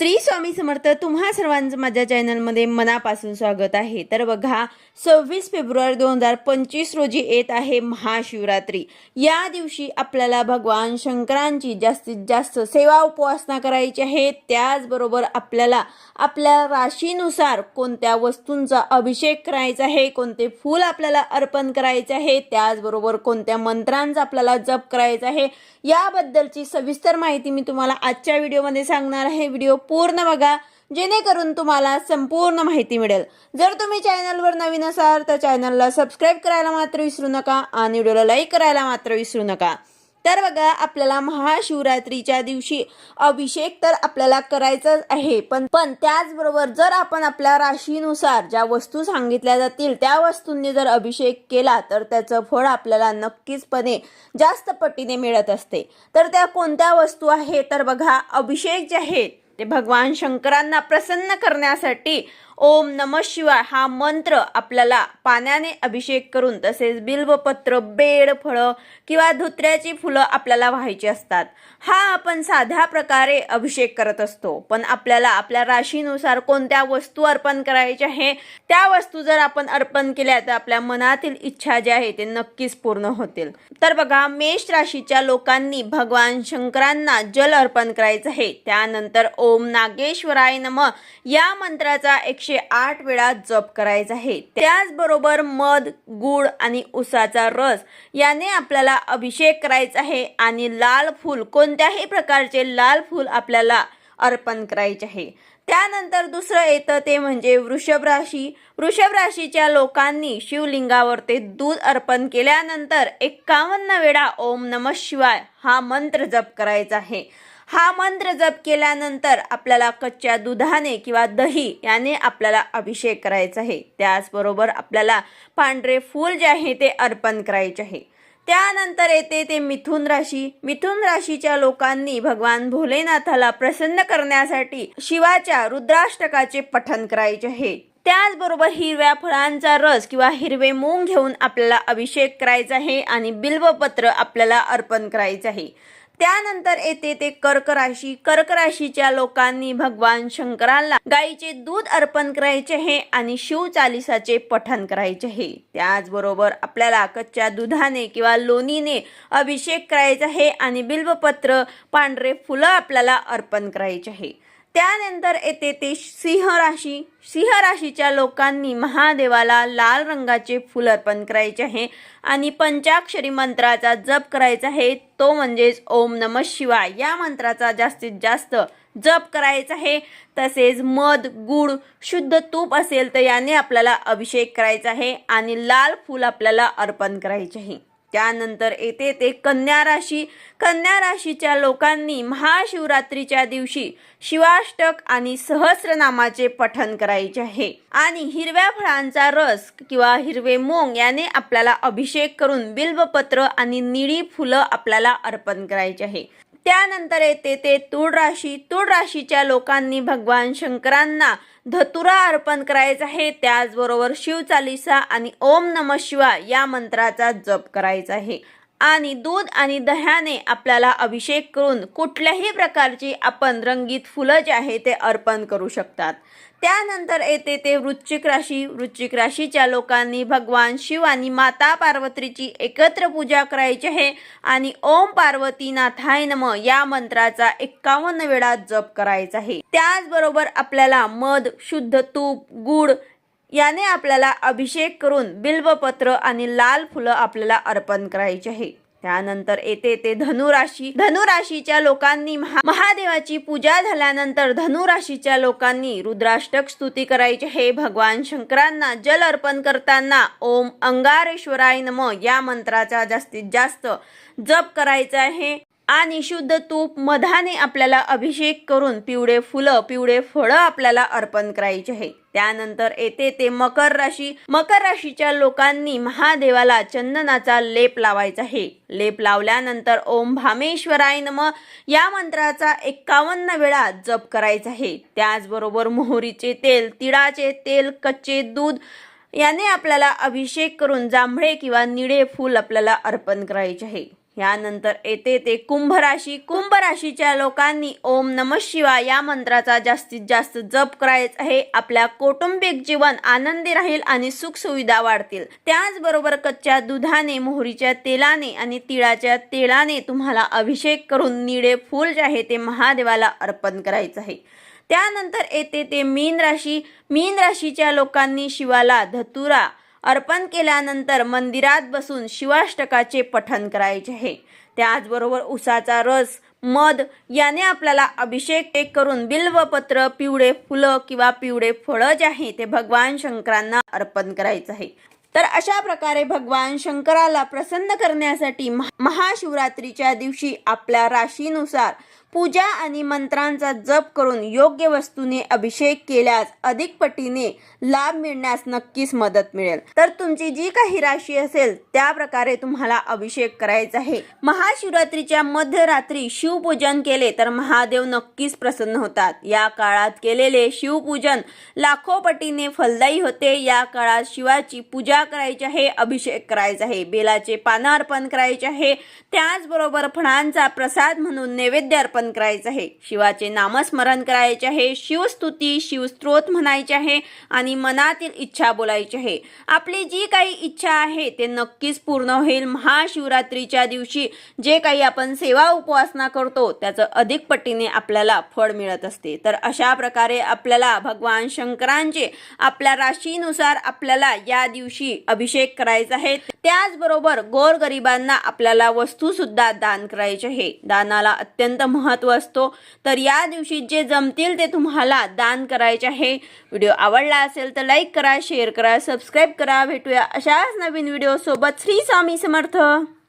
श्री स्वामी समर्थ तुम्हा सर्वांचं माझ्या चॅनलमध्ये मनापासून स्वागत आहे. तर बघा सव्वीस फेब्रुवारी दोन हजार पंचवीस रोजी येत आहे महाशिवरात्री. या दिवशी आपल्याला भगवान शंकरांची जास्तीत जास्त सेवा उपवासना करायची आहे. त्याचबरोबर आपल्याला आपल्या राशीनुसार कोणत्या वस्तूंचा अभिषेक करायचा आहे कोणते फूल आपल्याला अर्पण करायचे आहे त्याचबरोबर कोणत्या मंत्रांचा आपल्याला जप करायचा आहे याबद्दलची सविस्तर माहिती मी तुम्हाला आजच्या व्हिडिओमध्ये सांगणार आहे. व्हिडिओ पूर्ण बघा जेणेकरून तुम्हाला संपूर्ण माहिती मिळेल. जर तुम्ही चॅनलवर नवीन असाल तर चॅनलला सबस्क्राईब करायला मात्र विसरू नका आणि व्हिडिओला लाईक करायला मात्र विसरू नका. तर बघा आपल्याला महाशिवरात्रीच्या दिवशी अभिषेक तर आपल्याला करायचाच आहे पण पण त्याचबरोबर जर आपण आपल्या राशीनुसार ज्या वस्तू सांगितल्या जातील त्या वस्तूंनी जर अभिषेक केला तर त्याचं फळ आपल्याला नक्कीचपणे जास्त पटीने मिळत असते. तर त्या कोणत्या वस्तू आहे तर बघा अभिषेक जे आहेत ते भगवान शंकरांना प्रसन्न करण्यासाठी ओम नम शिवाय हा मंत्र आपल्याला पाण्याने अभिषेक करून तसेच बिल्वपत्र बेड फळं किंवा धुत्र्याची फुलं आपल्याला व्हायची असतात. हा आपण साध्या प्रकारे अभिषेक करत असतो. पण आपल्याला आपल्या राशीनुसार कोणत्या वस्तू अर्पण करायच्या आहे त्या वस्तू जर आपण अर्पण केल्या तर आपल्या मनातील इच्छा ज्या आहे ते नक्कीच पूर्ण होतील. तर बघा मेष राशीच्या लोकांनी भगवान शंकरांना जल अर्पण करायचं आहे. त्यानंतर ओम नागेश्वराय नम या मंत्राचा एकशे आठ वेळा जप करायचा आहे. त्याचबरोबर मध गुळ आणि उसाचा रस याने आपल्याला अभिषेक करायचा आहे आणि लाल फूल कोणत्याही प्रकारचे लाल फूल आपल्याला अर्पण करायचे आहे. त्यानंतर दुसरं येतं ते म्हणजे वृषभ राशी. वृषभ राशीच्या लोकांनी शिवलिंगावर ते दूध अर्पण केल्यानंतर एक्कावन्न वेळा ओम नम शिवाय हा मंत्र जप करायचा आहे. हा मंत्र जप केल्यानंतर आपल्याला कच्च्या दुधाने किंवा दही याने आपल्याला अभिषेक करायचा आहे. त्याचबरोबर आपल्याला पांढरे फूल जे आहे ते अर्पण करायचे आहे. त्यानंतर येते ते मिथुन राशी. मिथुन राशीच्या लोकांनी भगवान भोलेनाथाला प्रसन्न करण्यासाठी शिवाच्या रुद्राष्टकाचे पठन करायचे आहे. त्याचबरोबर हिरव्या फळांचा रस किंवा हिरवे मूंग घेऊन आपल्याला अभिषेक करायचा आहे आणि बिल्वपत्र आपल्याला अर्पण करायचं आहे. त्यानंतर येते ते कर्क राशी. कर्क राशीच्या लोकांनी भगवान शंकराला गाईचे दूध अर्पण करायचे आहे आणि शिव चालिसाचे पठन करायचे आहे. त्याचबरोबर आपल्याला कच्च्या दुधाने किंवा लोणीने अभिषेक करायचा आहे आणि बिल्वपत्र पांढरे फुलं आपल्याला अर्पण करायचे आहे. त्यानंतर येते ते सिंह राशी सिंह राशीच्या लोकांनी महादेवाला लाल रंगाचे फूल अर्पण करायचे आहे आणि पंचाक्षरी मंत्राचा जप करायचा आहे. तो म्हणजेच ओम नम शिवाय. या मंत्राचा जास्तीत जास्त जप करायचा आहे. तसेच मध गुळ शुद्ध तूप असेल तर याने आपल्याला अभिषेक करायचा आहे आणि लाल फूल आपल्याला अर्पण करायचे आहे. त्यानंतर येते ते कन्या राशी. कन्या राशीच्या लोकांनी महाशिवरात्रीच्या दिवशी शिवाष्टक आणि सहस्रनामाचे पठन करायचे आहे. आणि हिरव्या फळांचा रस किंवा हिरवे मोंग याने आपल्याला अभिषेक करून बिल्वपत्र आणि निळी फुलं आपल्याला अर्पण करायचे आहे. त्यानंतर येते ते तूळ राशी. तूळ राशीच्या लोकांनी भगवान शंकरांना धतुरा अर्पण करायचा आहे. त्याचबरोबर शिवचालिसा आणि ओम नम शिवा या मंत्राचा जप करायचा आहे. आणि दूध आणि दह्याने आपल्याला अभिषेक करून कुठल्याही प्रकारची आपण रंगीत फुलं जे आहे ते अर्पण करू शकतात. त्यानंतर येते ते वृश्चिक राशी. वृश्चिक राशीच्या लोकांनी भगवान शिव आणि माता पार्वतीची एकत्र पूजा करायची आहे आणि ओम पार्वतीनाथाय नम या मंत्राचा एक्कावन्न वेळा जप करायचा आहे. त्याचबरोबर आपल्याला मध शुद्ध तूप गुड याने आपल्याला अभिषेक करून बिल्वपत्र आणि लाल फुलं आपल्याला अर्पण करायची आहे. त्यानंतर येते ते धनुराशी. धनुराशीच्या लोकांनी महा महादेवाची पूजा झाल्यानंतर धनुराशीच्या लोकांनी रुद्राष्टक स्तुती करायची हे भगवान शंकरांना जल अर्पण करताना ओम अंगारेश्वराय नम या मंत्राचा जास्तीत जास्त जप करायचा आहे. आणि शुद्ध तूप मधाने आपल्याला अभिषेक करून पिवळे फुलं पिवळे फळं आपल्याला अर्पण करायचे आहे. त्यानंतर येते ते मकर राशी. मकर राशीच्या लोकांनी महादेवाला चंदनाचा लेप लावायचा आहे. लेप लावल्यानंतर ओम भामेश्वराय नम या मंत्राचा एक्कावन्न वेळा जप करायचा आहे. त्याचबरोबर मोहरीचे तेल तिळाचे तेल कच्चे दूध याने आपल्याला अभिषेक करून जांभळे किंवा निळे फूल आपल्याला अर्पण करायचे आहे. यानंतर येते ते कुंभ राशी कुंभ राशीच्या लोकांनी ओम नम शिवाय या मंत्राचा जास्तीत जास्त जप करायचा आहे. आपल्या कौटुंबिक जीवन आनंदी राहील आणि सुख सुविधा वाढतील. त्याचबरोबर कच्च्या दुधाने मोहरीच्या तेलाने आणि तिळाच्या तेलाने तुम्हाला अभिषेक करून निळे फूल जे आहे ते महादेवाला अर्पण करायचं आहे. त्यानंतर येते ते मीन राशी मीन राशीच्या लोकांनी शिवाला धतुरा अर्पण केल्यानंतर मंदिरात बसून शिवाष्टकाचे पठण करायचे आहे. त्याचबरोबर उसाचा रस मध याने आपल्याला अभिषेक टेक करून बिल्वपत्र पिवळे फुलं किंवा पिवळे फळं जे आहे ते भगवान शंकरांना अर्पण करायचं आहे. तर अशा प्रकारे भगवान शंकराला प्रसन्न करण्यासाठी महा- महाशिवरात्रीच्या दिवशी आपल्या राशीनुसार पूजा आणि मंत्रांचा जप करून योग्य वस्तूने अभिषेक केल्यास अधिक पटीने लाभ मिळण्यास नक्कीच मदत मिळेल. तर तुमची जी काही राशी असेल त्या प्रकारे तुम्हाला अभिषेक करायचा आहे. महाशिवरात्रीच्या मध्यरात्री शिवपूजन केले तर महादेव नक्कीच प्रसन्न होतात. या काळात केलेले शिवपूजन लाखो पटीने फलदायी होते. या काळात शिवाची पूजा करायची आहे अभिषेक करायचा आहे. बेलाचे पानं अर्पण करायचे आहे. त्याचबरोबर फळांचा प्रसाद म्हणून नैवेद्य अर्पण करायचं आहे. शिवाचे नामस्मरण करायचे आहे. शिवस्तुती शिवस्त्रोत म्हणायचे आहे आणि मनातील इच्छा बोलायची आहे. आपली जी काही इच्छा आहे ते नक्कीच पूर्ण होईल. महाशिवरात्रीच्या दिवशी जे काही आपण सेवा उपवासना करतो त्याचं अधिक पटीने आपल्याला फळ मिळत असते. तर अशा प्रकारे आपल्याला भगवान शंकरांचे आपल्या राशीनुसार आपल्याला या दिवशी अभिषेक करायचा आहे. त्याचबरोबर गोरगरिबांना आपल्याला वस्तू सुद्धा दान करायचे आहे. दानाला अत्यंत महत्त्व असतो. तर या दिवशी जे जमतील ते तुम्हाला दान करायचे आहे. व्हिडिओ आवडला असेल तर लाईक करा शेअर करा सबस्क्राईब करा. भेटूया अशाच नवीन व्हिडिओ सोबत. श्री स्वामी समर्थ.